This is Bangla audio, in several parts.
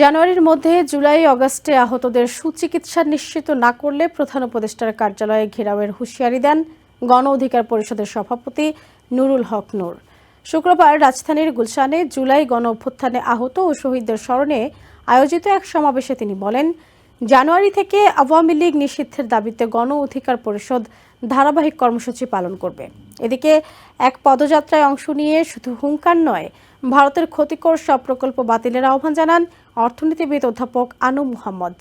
জানুয়ারির মধ্যে জুলাই অগস্টে আহতদের সুচিকিৎসা নিশ্চিত না করলে প্রধান উপদেষ্টার কার্যালয়ে ঘেরাওয়ের হুঁশিয়ারি দেন গণ অধিকার পরিষদের সভাপতি নুরুল হক নূর। শুক্রবার রাজধানীর গুলশানে জুলাই গণ অভ্যুত্থানে আহত ও শহীদদের স্মরণে আয়োজিত এক সমাবেশে তিনি বলেন, জানুয়ারি থেকে আওয়ামী লীগ নিষিদ্ধের দাবিতে গণ অধিকার পরিষদ ধারাবাহিক কর্মসূচি পালন করবে। এদিকে এক পদযাত্রায় অংশ নিয়ে শুধু হুঙ্কার নয় ভারতের ক্ষতিকর সব প্রকল্প বাতিলের আহ্বান জানান অর্থনীতিবিদ অধ্যাপক আনু মুহাম্মদ।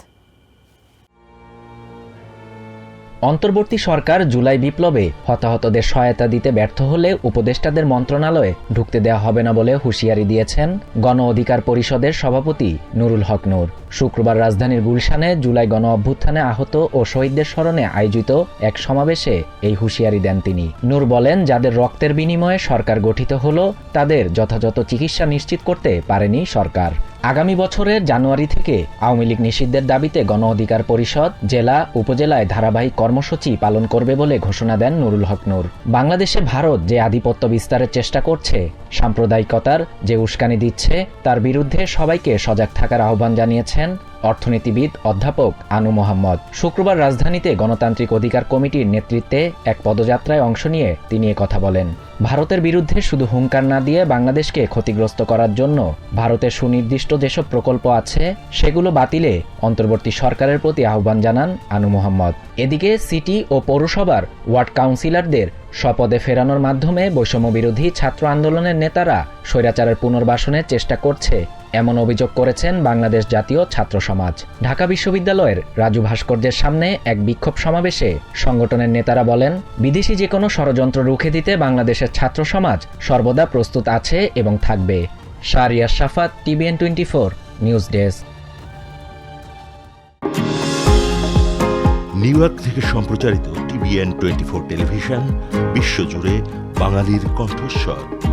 অন্তর্বর্তী সরকার জুলাই বিপ্লবে হতাহতদের সহায়তা দিতে ব্যর্থ হলে উপদেষ্টাদের মন্ত্রণালয়ে ঢুকতে দেওয়া হবে না বলে হুঁশিয়ারি দিয়েছেন গণ অধিকার পরিষদের সভাপতি নুরুল হক নূর। শুক্রবার রাজধানীর গুলশানে জুলাই গণ অভ্যুত্থানে আহত ও শহীদদের স্মরণে আয়োজিত এক সমাবেশে এই হুঁশিয়ারি দেন তিনি। নূর বলেন, যাদের রক্তের বিনিময়ে সরকার গঠিত হল, তাদের যথাযথ চিকিৎসা নিশ্চিত করতে পারেনি সরকার। আগামী বছরের জানুয়ারি থেকে আওয়ামী লীগ নিষিদ্ধের দাবিতে গণ অধিকার পরিষদ জেলা, উপজেলায় ধারাবাহিক কর্মসূচি পালন করবে বলে ঘোষণা দেন নুরুল হক নূর। বাংলাদেশে ভারত যে আধিপত্য বিস্তারের চেষ্টা করছে, সাম্প্রদায়িকতার যে উস্কানি দিচ্ছে, তার বিরুদ্ধে সবাইকে সজাগ থাকার আহ্বান জানিয়েছেন অর্থনীতিবিদ অধ্যাপক আনু মোহাম্মদ। শুক্রবার রাজধানীতে গণতান্ত্রিক অধিকার কমিটির নেতৃত্বে এক পদযাত্রায় অংশ নিয়ে তিনি কথা বলেন। ভারতের বিরুদ্ধে শুধু হুঙ্কার না দিয়ে বাংলাদেশকে ক্ষতিগ্রস্ত করার জন্য ভারতের সুনির্দিষ্ট যেসব প্রকল্প আছে, সেগুলো বাতিলে অন্তর্বর্তী সরকারের প্রতি আহ্বান জানান আনু মোহাম্মদ। এদিকে সিটি ও পৌরসভার ওয়ার্ড কাউন্সিলরদের স্বপদে ফেরানোর মাধ্যমে বৈষম্য বিরোধী ছাত্র আন্দোলনের নেতারা স্বৈরাচারের পুনর্বাসনের চেষ্টা করছে এমন অভিযোগ করেছেন বাংলাদেশ জাতীয় ছাত্র সমাজ। ঢাকা বিশ্ববিদ্যালয়ের রাজু ভাস্কর্যের সামনে এক বিক্ষোভ সমাবেশে সংগঠনের নেতারা বলেন, বিদেশি যে কোনো ষড়যন্ত্র রুখে দিতে বাংলাদেশের ছাত্র সমাজ সর্বদা প্রস্তুত আছে এবং থাকবে। Shariya Shafat, TVN twenty four, news desk. New York থেকে সম্প্রচারিত টিভিএন টোয়েন্টি ফোর টেলিভিশন, বিশ্বজুড়ে বাঙালির কণ্ঠস্বর।